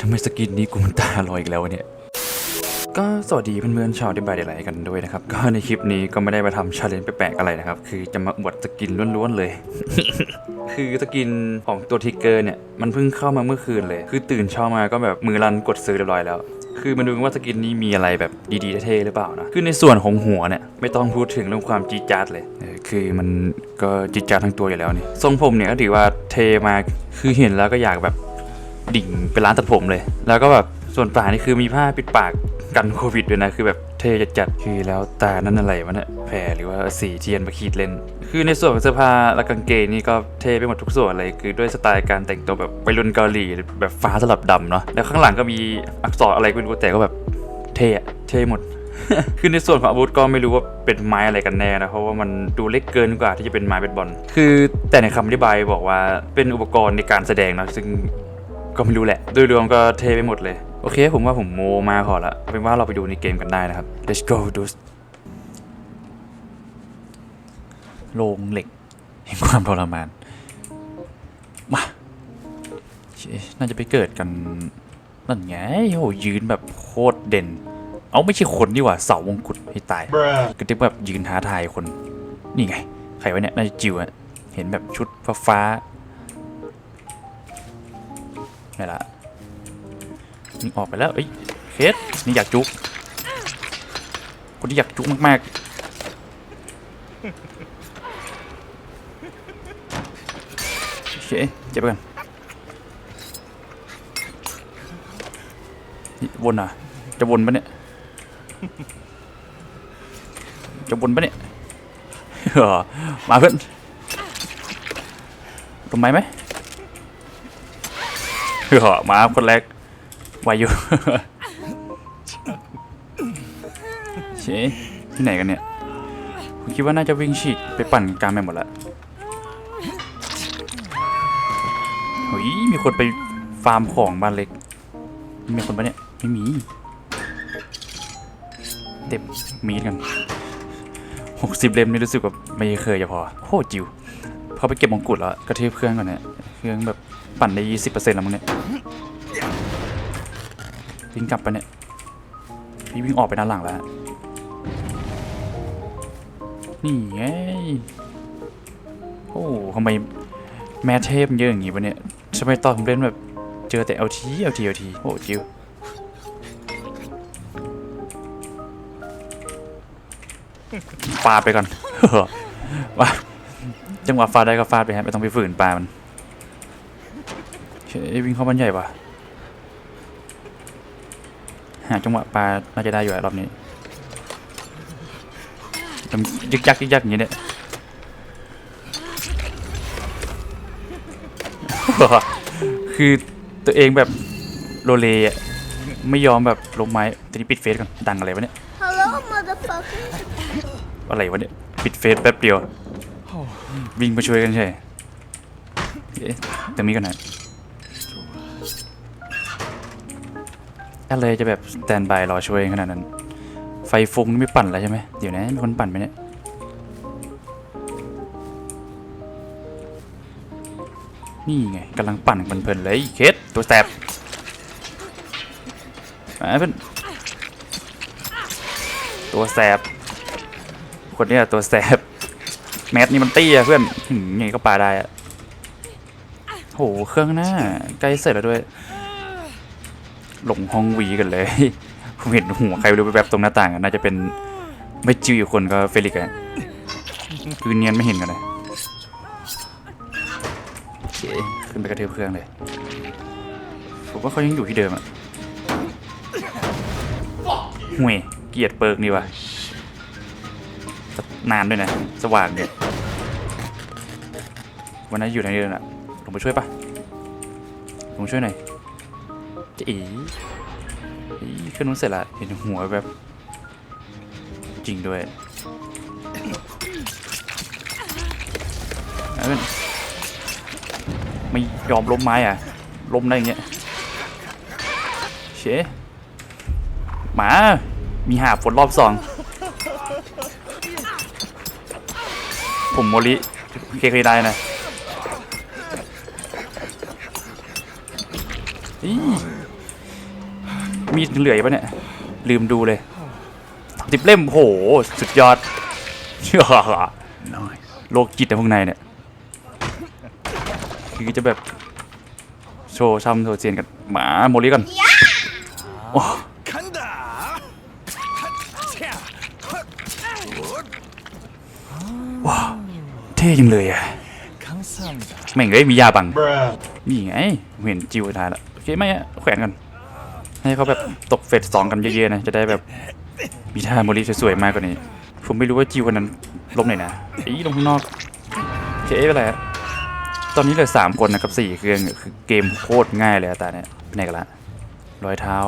ทำไมสกินนี้กูมันตาลอยอีกแล้วเนี่ย ก็สวัสดีเพื่อนๆชาวดิบายเดลไลกันด้วยนะครับ ก็ในคลิปนี้ก็ไม่ได้มาทำชาเลนจ์แปลกๆอะไรนะครับ คือจะมาอวดสกินล้วนๆเลย คือสกินของตัวทิกเกอร์เนี่ย มันเพิ่งเข้ามาเมื่อคืนเลย คือตื่นเช้ามาก็แบบมือรันกดซื้อเรียบร้อยแล้วคือมาดูว่าสกินนี้มีอะไรแบบดีๆเท่ๆหรือเปล่านะ คือในส่วนของหัวเนี่ย ไม่ต้องพูดถึงเรื่องความจีจาดเลย คือมันก็จีจาดทั้งตัวอยู่แล้วนี่ ทรงผมเนี่ยก็ถือว่าเทมาก คือเห็นแล้วก็อยากแบบ ดิ่งเป็นร้านตัดผมเลย แล้วก็แบบส่วนปานี่คือมีผ้าปิดปากกันโควิดด้วยนะคือแบบเทจัดๆคือแล้วตานั่นอะไรวะเนี่ยแผลหรือว่าสีเทียนมาขีดเล่น คือในส่วนของเสื้อผ้าและกางเกงนี่ก็เทไปหมดทุกส่วนเลยคือด้วยสไตล์การแต่งตัวแบบวัยรุ่นเกาหลีแบบฟ้าสลับดำเนาะแล้วข้างหลังก็มีอักษรอะไรก็ไม่รู้แต่ก็แบบเท่อะเทหมดคือในส่วนของอาวุธก็ไม่รู้ว่าเป็นไม้อะไรกันแน่นะเพราะว่ามันดูเล็กเกินกว่าที่จะเป็นไม้เบสบอล คือแต่ในคำอธิบายบอกว่าเป็นอุปกรณ์ในการแสดงนะซึ่ง ก็ไม่รู้แหละ โดยรวมก็เทไปหมดเลย โอเค ผมว่าผมโมมาพอละเอาเป็นว่าเราไปดูในเกมกันได้นะครับ let's go do โลงเหล็กแห่งความทรมาน มาเชี่ยน่าจะไปเกิดกันนั่นไงโหยืนแบบโคตรเด่น เอาไม่ใช่คนดีกว่าเสาวงกุฎให้ตาย Bruh. ก็ที่แบบยืนท้าทายคน นี่ไง ใครวะเนี่ยน่าจะจิวอะเห็นแบบชุดฟ้าฟ้าๆ ไม่ละนี่ออกไปแล้วเอ้ยเคสนี่อยากจุกคนที่อยากจุกมากๆโอเคเจ็บกันวนอะ จะวนปะเนี่ย จะวนปะเนี่ยมาเพื่อนตรงไหมไหม เออมาคนแรกไวอยู่เชที่ไหนกันเนี่ยผมคิดว่าน่าจะวิ่งฉีกไปปั่นกลางไปหมดละเฮ้ยมีคนไปฟาร์มของบ้านเล็ก มีคนปะเนี่ยไม่มีเต็มมีดกันหกสิบเล่มนี่รู้สึกว่าไม่เคยจะพอโคตรจิว พอไปเก็บมงกุฎแล้วกระเทืบเครื่องก่อนเนี่ยเครื่องแบบปั่นได้ยี่สิบเปอร์เซ็นต์แล้วมั้งเนี่ยวิ่งกลับไปเนี่ยพี่วิ่งออกไปด้านหลังแล้วนี่ไงโอ้ทำไมแม่เทพเยอะอย่างงี้วะเนี่ยทำไมตอนผมเล่นแบบเจอแต่เอลทีเอลทีเอลทีโอ้จิวฟาไปก่อนว่า จังหวะฟาดได้ก็ฟาดไปฮะไม่ต้องไปฝืนปลามันเฮ้ยวิ่งเข้าบ้านใหญ่ปะหาจังหวะปลาน่าจะได้อยู่อะรอบนี้มันยึกยักยึกยักอย่างนี้เนี่ยคือตัวเองแบบโลเลอะไม่ยอมแบบลงไม้ตอนนี้ปิดเฟซก่อนดังอะไรวะเนี่ย Hello, motherfucker. อะไรวะเนี่ย ปิดเฟซแป๊บเดียว วิ่งมาช่วยกันใช่เอ๊ะตรงนี้กันหนอะไรจะแบบสแตนบายรอช่วยขนาดนั้น ไฟฟุ้งนี่ไม่ปั่นแล้วใช่ไหมเดี๋ยวนะมีคนปั่นไหมเนี่ยนี่ไงกำลังปั่นเพลินๆเลยเคสตัวแสบมาเพื่อนตัวแสบคนนี้ตัวแสบ แมสนี่มันเตี้ยเพื่อนหืมไงก็ปาได้อะโหเครื่องหน้าใกล้เสร็จแล้วด้วย หลงห้องวีกันเลยผมเห็นหัวใครรู้ไปแบบตรงหน้าต่างน่าจะเป็นไม่จิวอยู่คนก็เฟลิกอะคือเนียนไม่เห็นกันเลยโอเคขึ้นไปกระเทืบเครื่องเลยผมว่าเขายังอยู่ที่เดิมอะห่วยเกียดเปิร์กนี่วะ นานด้วยนะ สว่างเนี่ยวันนั้นอยู่ในนี้เลยนะลงไปช่วยปะลงมช่วยหน่อยเจะอีอีขึ้นนู้นเสร็จละเห็นหัวแบบจริงด้วยเอาเป็นไม่ยอมล้มไม้อะล้มได้อย่างเงี้ยเชหมา มีหาฝนรอบสอง ผมโมลิเคเคได้นะมีดเหลืออยปะเนี่ย ลืมดูเลยติบเล่มโห สุดยอดเชื่อโลกจิตในะพวกนายเนี่ย คือจะแบบ โชว์ซ้ำโชว์เจียนกันหมาโมลิกันว้า เท่จังเลยอะแม่งเลยมียาบัง นี่ไงเห็นจิวได้ล้วโอเคไหม่แขวนกันให้เขาแบบตกเฟสสองกันเยอะๆนะจะได้แบบมีท่าโมลิสวยๆมากกว่านี้ ผมไม่รู้ว่าจิวคนนั้นลงไหนนะอีลงข้างนอกโอเคไปแล้วตอนนี้เหลือสามคนนะครับสี่เครื่องคือเกมโคตรง่ายเลยตาเนี่ยไหนกันละรอยเท้า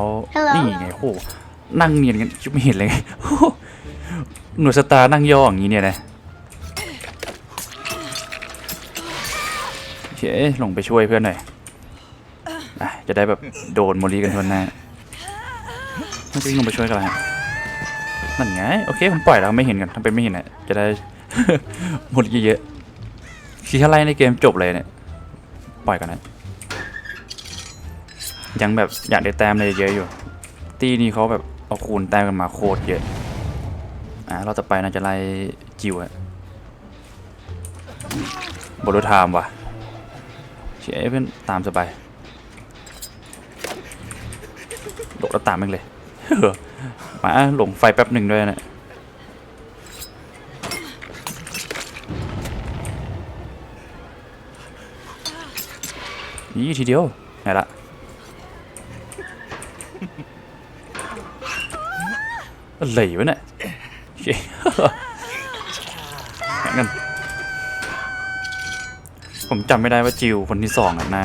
นี่ไงโอ้นั่งเนียนกันไม่เห็นเลยหน่วยสตาร์นั่งย่ออย่างนี้เนี่ยนะ โอเคลงไปช่วยเพื่อนหน่อยอะจะได้แบบโดนโมลีกันทวนหน้าไม่จะวิ่งลงไปช่วยกันละนั่นไง โอเคผมปล่อยแล้วไม่เห็นกันทำเป็นไม่เห็นอะจะได้โมลีเยอะๆคือถ้าไล่ในเกมจบเลยเนี่ย ปล่อยกันนะ ยังแบบอยากได้แต้มอะไรเยอะอยู่ ตีนี้เขาแบบเอาคูณแต้มกันมาโคตรเยอะ อะเราจะไปน่าจะไล่จิวอะบรูทามว่ะ เชื่อเพื่อนตามสบายโดดแล้วตามมึงเลยมาหลงไฟแป๊บหนึ่งด้วยนะนี่ทีเดียวไหนละอะไรวะเนี่ยโอเคแข่งกัน ผมจำไม่ได้ว่าจิวคนที่สองอะนา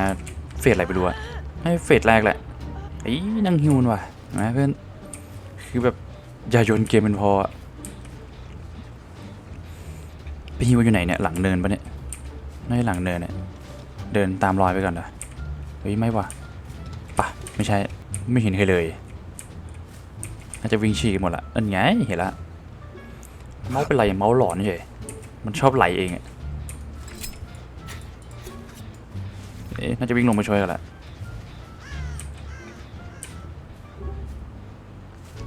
เฟสอะไรไปดูอะให้เฟสแรกแหละไอ้นั่งฮิวนว่ะเห็นไหมเพื่อนคือแบบอย่าโยนเกมเป็นพออะไปฮิวอยู่ไหนเนี่ยหลังเนินปะเนี่ยไม่หลังเนินเนี่ยเดินตามรอยไปก่อนเหรอเฮ้ยไม่ว่ะปะไม่ใช่ไม่เห็นใครเลยน่าจะวิ่งฉีกหมดละอันไงเห็นละเมาส์เป็นไรเมาส์หลอนเฉยมันชอบไหลเองอะ เอ๊ะน่าจะวิ่งลงมาช่วยกันละ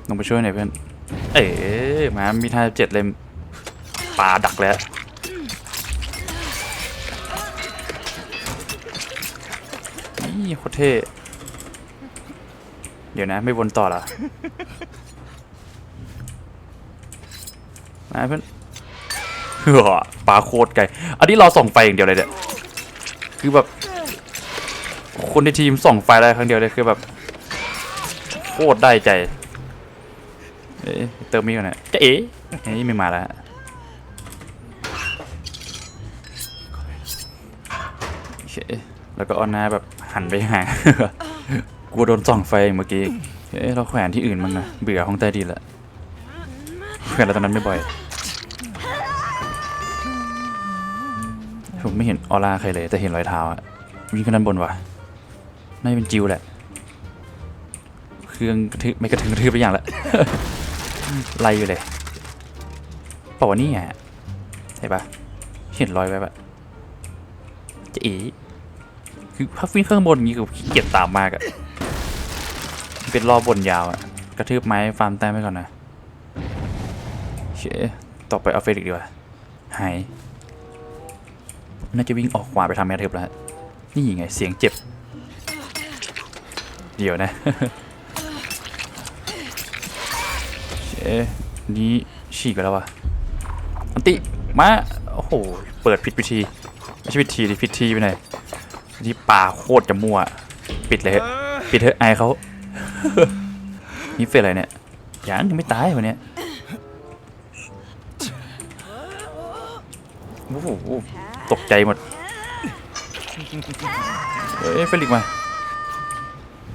ลงไปช่วยหน่อยเพื่อน เอ๊ะมามีท่าเจ็ดเล่มปลาดักแล้ว นี่โคตรเท่ เดี๋ยวนะ ไม่วนต่อหรอ มาเพื่อนเฮ้อปลาโคตรไกล อันนี้เราส่องไฟอย่างเดียวเลยเนี่ยคือแบบ คนในทีมส่องไฟได้ครั้งเดียวเลยคือแบบโคตรได้ใจ เอ๊ะเติมมีก่อนนะจะเอ๊ะเอ้ยไม่มาแล้วโอเคแล้วก็เอาหน้าแบบหันไปหากลัวโดนส่องไฟเมื่อกี้เอ๊ะเราแขวนที่อื่นมั้งนะเบื่อห้องใต้ดินละแขวนเราตอนนั้นไม่บ่อย ผมไม่เห็นออร่าใครเลยแต่เห็นรอยเท้าอะวิ่งขึ้นด้านบนว่ะ น่าจะเป็นจิวแหละ เครื่องกระทืบไม่กระถึงกระทืบไปอย่างละไล่อยู่เลยป่าวนี่ยเห็นปะเห็นรอยไว้ปะจะอีคือพักวิ่งข้างบนอย่างงี้คือขี้เกียจตามมากอะเป็นรอบบนยาวอะกระทืบไม้ฟาร์มแต้มไปก่อนนะเชต่อไปเอาเฟรอีกดีกว่าหายน่าจะวิ่งออกขวาไปทำแมทเทปแล้วนี่ไงเสียงเจ็บ เดียวนะเอ๊นี่ฉีกไปแล้ววะอันติ มา โอ้โห เปิดผิดวิธี ไม่ใช่วิธีดิผิดทีไปไหนที่ป่าโคตรจะมั่ว ปิดเลยปิดเถอะไอเขานี่เฟซอะไรเนี่ย ยังยังไม่ตายวันนี้โอ้โหตกใจหมดเอ้ยเฟลิกมา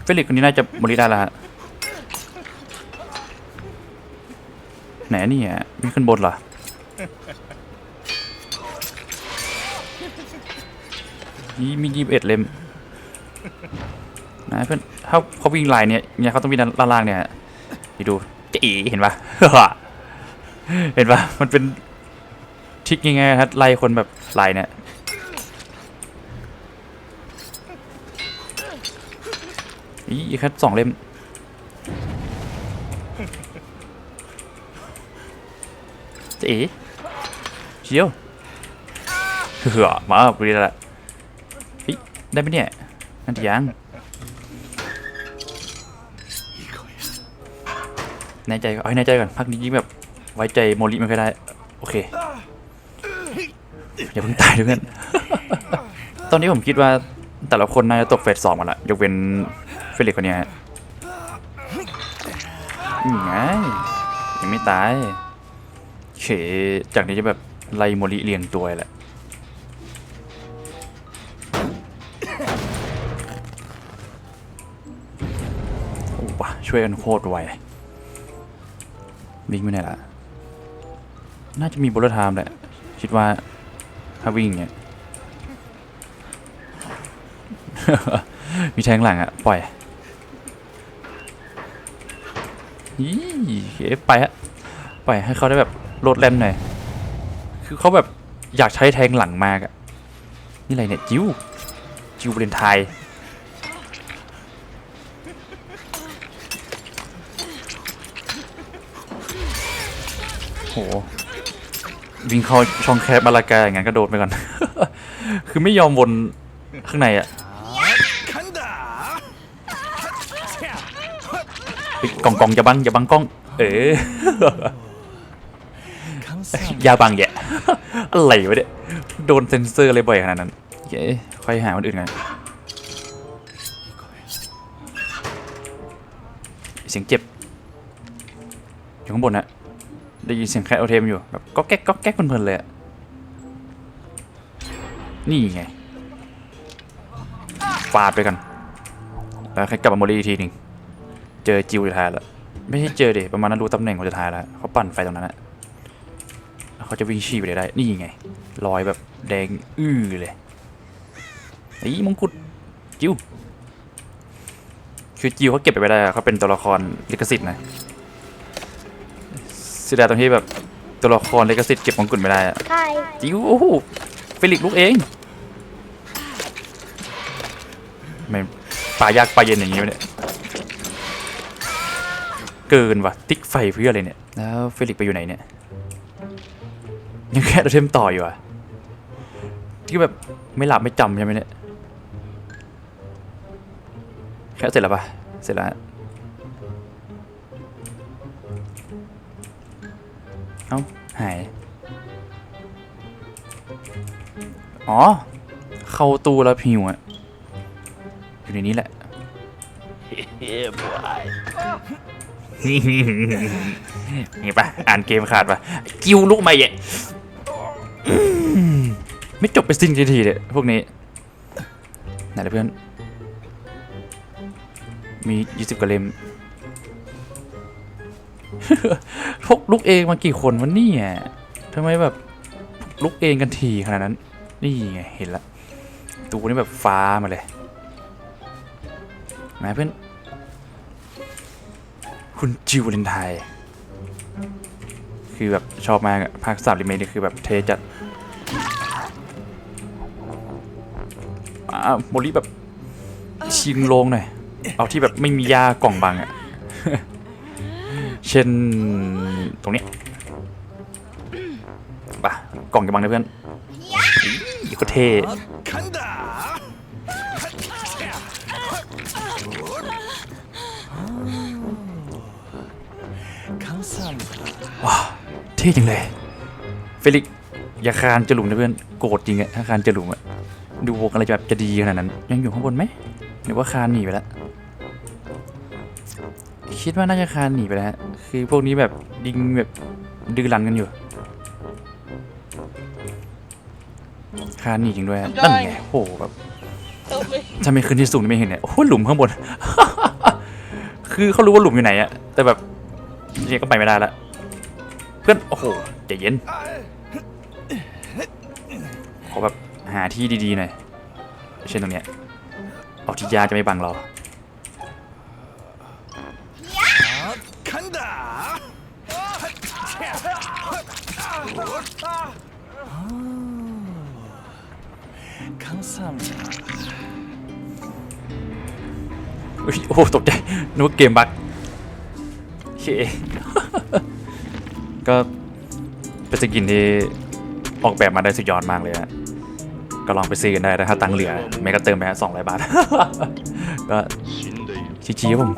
เฟลิกคนนี้น่าจะบริได้แล้วฮะไหนนี่อะมีขึ้นบนเหรอนี่มียี่สิบเอ็ดเล่มนะเพื่อนถ้าเขาวิ่งลายเนี่ยเนี่ยเขาต้องวิ่งด้านล่างเนี่ยไปดูจะอีเห็นปะเห็นปะมันเป็นทิกยังไงครับไล่คนแบบลายเนี่ย อีแค่สองเล่มเจ๊เชียวเหือมาไปเลยละเฮ้ยได้ไหมเนี่ยนั่นยังแน่ใจก่อนเอาให้แน่ใจก่อนพักนี้ยิ่งแบบไว้ใจโมลิไม่ค่อยได้ โอเค อย่าเพิ่งตายด้วยกันตอนนี้ผมคิดว่าแต่ละคนน่าจะตกเฟสสองมาละยกเว้น ฟลิกคนเนี้ยฮะนี่ไงยังไม่ตายเคจากนี้จะแบบไล่โมลิเรียงตัวแหละโอ้วะช่วยกันโคตรไววิ่งไปไหนล่ะน่าจะมีบุลไทม์แหละ คิดว่าถ้าวิ่งเนี่ย มีแทงหลังอะปล่อย ยี่เอไปฮะปล่อยให้เขาได้แบบโลดแล่นหน่อย คือเขาแบบอยากใช้แทงหลังมากอะนี่อะไรเนี่ย จิวจิวเบรนไทยโห วิ่งเข้าช่องแคบมาลากาอย่างนั้นก็โดดไปก่อน คือไม่ยอมวนข้างในอะ กล่องกล่องอย่าบังอย่าบังกล้อง เออ อย่าบังแย่อะไรวะเนี่ยโดนเซ็นเซอร์อะไรบ่อยขนาดนั้นเย้ค่อยหาคนอื่นไงเสียงเจ็บอยู่ข้างบนนะได้ยินเสียงแคทโอเทมอยู่แบบก็แก๊กก็แก๊กเพลินเลยอะนี่ไงฟาดไปกัน แล้วแค่กลับมาโมลีอีกทีหนึ่ง เจอจิวจะทายแล้วไม่ใช่เจอเดประมาณนั้นรู้ตำแหน่งของจะทายแล้วเขาปั่นไฟตรงนั้นอะแล้วเขาจะวิ่งชี้ไปได้ นี่ไงรอยแบบแดงอื้อเลยไอ้มงกุฎจิวคือจิวเขาเก็บไปไม่ได้อะเขาเป็นตัวละครลิขสิทธิ์นะเสียดายตรงที่แบบตัวละครลิขสิทธิ์เก็บมงกุฎไม่ได้อะ Hi. จิวโอ้โหเฟลิกซ์ลุกเองไม่ปลายากปลาเย็นอย่างนี้วะเนี่ย เกินว่ะ ติ๊กไฟเพื่ออะไรเนี่ย แล้วเฟลิกไปอยู่ไหนเนี่ย ยังแค่เราเทมต่ออยู่อะ ที่แบบไม่หลับไม่จำใช่ไหมเนี่ย แค่เสร็จแล้วปะเสร็จแล้ว เอ้า หาย อ๋อ เข้าตู้แล้วพิวอะอยู่ในนี้แหละ นี่ปะอ่านเกมขาดปะกิวลุกมาเย่อืมไม่จบไปสิ้นทีทีเลยพวกนี้ไหนละเพื่อน มียี่สิบกว่าเล่มพกลุกเองมากี่คนวะเนี่ยทำไมแบบลุกเองกันทีขนาดนั้น นี่ไงเห็นละ ตูนี่แบบฟ้ามาเลย มาเพื่อน คุณจิวเลนไทย คือแบบชอบมากอะภาคสามรีเมคนี่คือแบบเทจัดอ่าโมลิแบบชิงโลงหน่อย เอาที่แบบไม่มียากล่องบังอะเช่นตรงเนี้ยป่ะกล่องจะบังนะเพื่อนอีกก็เท่ ท่จังเลยเฟลิกซ์อย่าคานจะหลุมนะเพื่อนโกรธจริงอะถ้าคานจะหลุมอะดูวงอะไรจะแบบจะดีขนาดนั้น ยังอยู่ข้างบนไหมหรือว่าคานหนีไปแล้วคิดว่าน่าจะคานหนีไปแล้วฮะคือพวกนี้แบบดิงแบบดื้อรั้นกันอยู่คานหนีจริงด้วยฮะนั่นไงโอ้โหแบบถ้าไม่ขึ้นที่สูงนี่ไม่เห็นเนี่ยโอ้โหหลุมข้างบน คือเขารู้ว่าหลุมอยู่ไหนอะแต่แบบเนี่ยก็ไปไม่ได้ละเพื่อน โอ้โหใจเย็น ขอแบบหาที่ดีๆหน่อย เช่นตรงเนี้ยออกที่ยาจะไม่บังเรา โอ้โหตกใจนึกว่าเกมบักโอเค ก็เป็นสกินที่ออกแบบมาได้สุดยอดมากเลยฮะก็ลองไปซื้อกันได้ถ้าตังค์เหลือ ไม่ก็เติมไปสองร้อยบาท ก็ชิวๆผม